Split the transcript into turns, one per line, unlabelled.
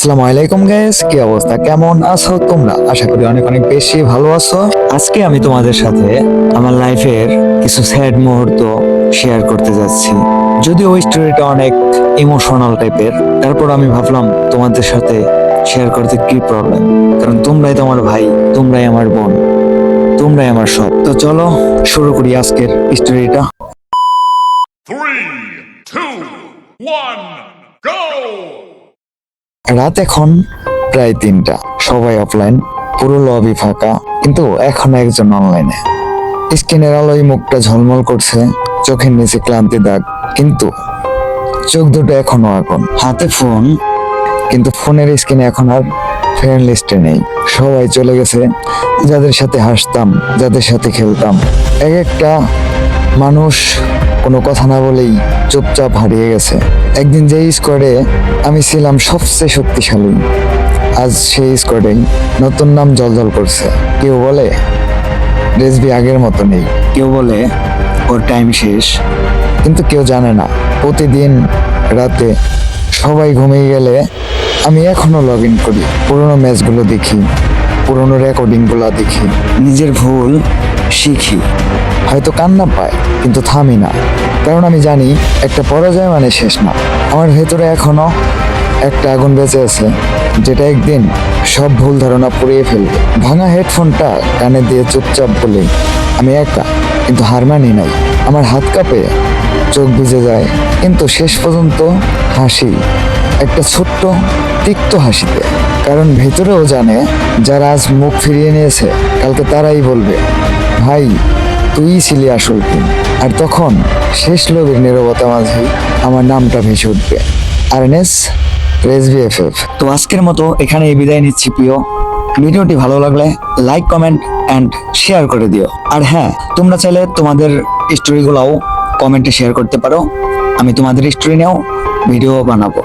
আসসালামু আলাইকুম গাইস কি অবস্থা? কেমন আছো তোমরা? আশা করি অনেক অনেক বেশি ভালো আছো। আজকে আমি তোমাদের সাথে আমার লাইফের কিছু স্যাড মুহূর্ত শেয়ার করতে যাচ্ছি। যদিও ওই স্টোরিটা অনেক ইমোশনাল টাইপের তারপর আমি ভাবলাম তোমাদের সাথে শেয়ার করতে কি প্রবলেম কারণ তোমরাই তো আমার ভাই, তোমরাই আমার বোন, তোমরাই আমার সব। তো চলো, শুরু করি আজকের স্টোরিটা
Three!
রাত এখন প্রায় তিনটা। সবাই অফলাইন পুরো লবি ফাঁকা, কিন্তু এখন একজন অনলাইনে স্ক্রিনের আলোয় মুখটা ঝলমল করছে, চোখের নিচে ক্লান্তি দাগ, কিন্তু চোখ দুটো এখনও এখন হাতে ফোন কিন্তু ফোনের স্ক্রিনে এখন আর ফ্রেন্ড লিস্টে নেই। সবাই চলে গেছে, যাদের সাথে হাসতাম, যাদের সাথে খেলতাম। এক একটা মানুষ কোনো কথা না বলেই চুপচাপ হারিয়ে গেছে। একদিন যে স্কোয়াডে আমি ছিলাম সবচেয়ে শক্তিশালী, আজ সেই স্কোয়াডেই নতুন নাম জলজল করছে। কেউ বলে, রেসবি আগের মতো নেই। কেউ বলে, ওর টাইম শেষ। কিন্তু কেউ জানে না, প্রতিদিন রাতে সবাই ঘুমিয়ে গেলে আমি এখনও লগ ইন করি। পুরোনো ম্যাচগুলো দেখি, পুরোনো রেকর্ডিংগুলো দেখি। নিজের ভুল শিখি। হয়তো কান্না পায় কিন্তু থামি না। কারণ আমি জানি একটা পরাজয় মানে শেষ না। আমার ভেতরে এখনও একটা আগুন বেঁচে আছে, যেটা একদিন সব ভুল ধারণা পুড়িয়ে ফেলবে। ভাঙা হেডফোনটা কানে দিয়ে চুপচাপ বলে, আমি একা, কিন্তু হার মানি নাই। আমার হাত কাঁপে, চোখ ভিজে যায়, কিন্তু শেষ পর্যন্ত হাসি, একটা ছোট্ট তিক্ত হাসিতে। কারণ ভেতরেও জানে, যারা আজ মুখ ফিরিয়ে নিয়েছে, কালকে তারাই বলবে, ভাই, তুই ছিলি আসল টিম। আর তখন শেষ লোভের নীরবতা মাঝে আমার নামটা ভেসে উঠবে। আরনেস রেসবি এফএফ তো আজকের মতো এখানে বিদায় নিচ্ছি প্রিয়। ভিডিওটি ভালো লাগলে লাইক কমেন্ট অ্যান্ড শেয়ার করে দিও। আর হ্যাঁ তোমরা চাইলে তোমাদের স্টোরিগুলোও কমেন্টে শেয়ার করতে পারো। আমি তোমাদের স্টোরি নিয়েও ভিডিও বানাবো।